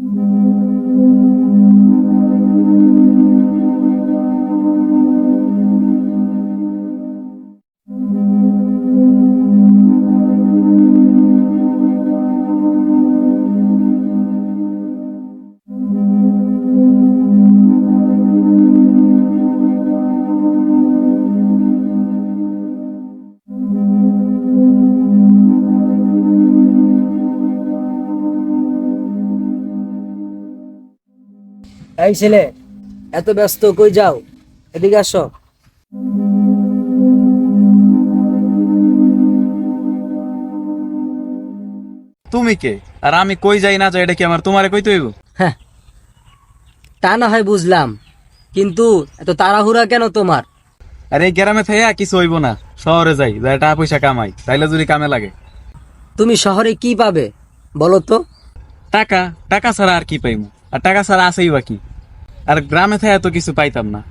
Mm-hmm. এই ছেলে এত ব্যস্ত কই যাও? এদিকে আসো। তুমি কে? আর আমি কই যাই না যাই এটা কি আমার তোমারে কইতে হইব? হ্যাঁ তা না হয় বুঝলাম কিন্তু এত তাড়াহুড়া কেন তোমার? আর এই গ্রামে থাইয়া কিছু হইব না শহরে যাই যাই টাকা পয়সা কামাই তাইলে যদি কামে লাগে। তুমি শহরে কি পাবে বলো তো? টাকা টাকা ছাড়া আর কি পাইমু? আর টাকা ছাড়া আছেই বা কি? আর গ্রামে থাইয়া এত কিছু পাইতাম না।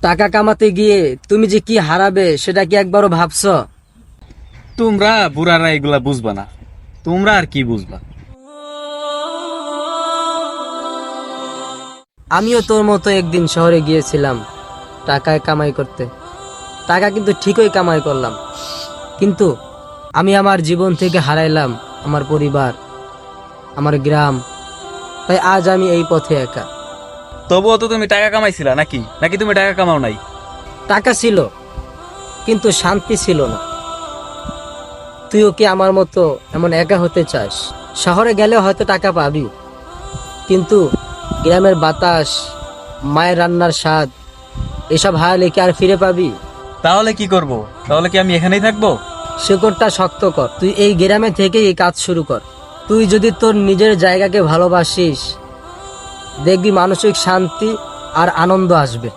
টাকা কামাতে গিয়ে তুমি যে কি হারাবে সেটা কি একবারও ভাবছ? তোমরা বুড়ারা এগুলা বুঝবা না। তোমরা আর কি বুঝবা? আমিও তোর মতো একদিন শহরে গিয়েছিলাম টাকায় কামাই করতে। টাকা কিন্তু ঠিকই কামাই করলাম। কিন্তু আমি আমার জীবন থেকে হারাইলাম আমার পরিবার আমার গ্রাম। তাই আজ আমি এই পথে একা। তবুও তো তুমি টাকা কামাইছিলা নাকি? নাকি তুমি টাকা কামাও নাই? টাকা ছিল কিন্তু শান্তি ছিল না। তুইও কি আমার মতো এমন একা হতে চাস? শহরে গেলে হয়তো টাকা পাবি কিন্তু গ্রামের বাতাস মায়ের রান্নার স্বাদ এসব হারালে কি আর ফিরে পাবি? তাহলে কি করব? তাহলে কি আমি এখানেই থাকব? শেকড়টা শক্ত কর তুই এই গ্রামে থেকে এই কাজ শুরু কর। তুই যদি তোর নিজের জায়গাকে ভালোবাসিস দেখবি মানসিক শান্তি আর আনন্দ আসবে।